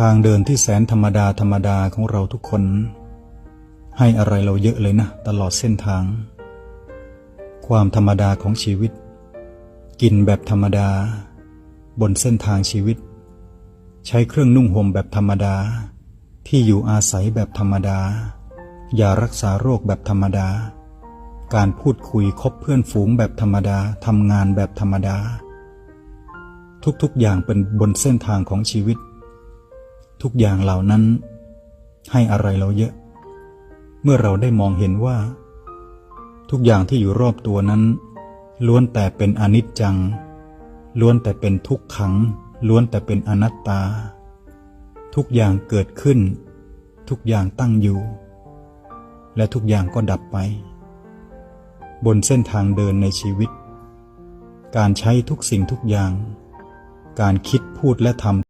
ทางเดินที่แสนธรรมดาธรรมดาของเราทุกคน ให้อะไรเราเยอะเลยนะ ตลอดเส้นทาง ความธรรมดาของชีวิต กินแบบธรรมดา บนเส้นทางชีวิต ใช้เครื่องนุ่งห่มแบบธรรมดา ที่อยู่อาศัยแบบธรรมดา ยารักษาโรคแบบธรรมดา การพูดคุยคบเพื่อนฝูงแบบธรรมดาทำงานแบบธรรมดา ทุกๆอย่างเป็นบนเส้นทางของชีวิต ทุกอย่างเหล่านั้น ให้อะไรเราเยอะ เมื่อเราได้มองเห็นว่า ทุกอย่างที่อยู่รอบตัวนั้น ล้วนแต่เป็นอนิจจัง ล้วนแต่เป็นทุกขัง ล้วนแต่เป็นอนัตตา ทุกอย่างเกิดขึ้น ทุกอย่างตั้งอยู่ และทุกอย่างก็ดับไป บนเส้นทางเดินในชีวิต การใช้ทุกสิ่งทุกอย่าง การคิดพูดและทำ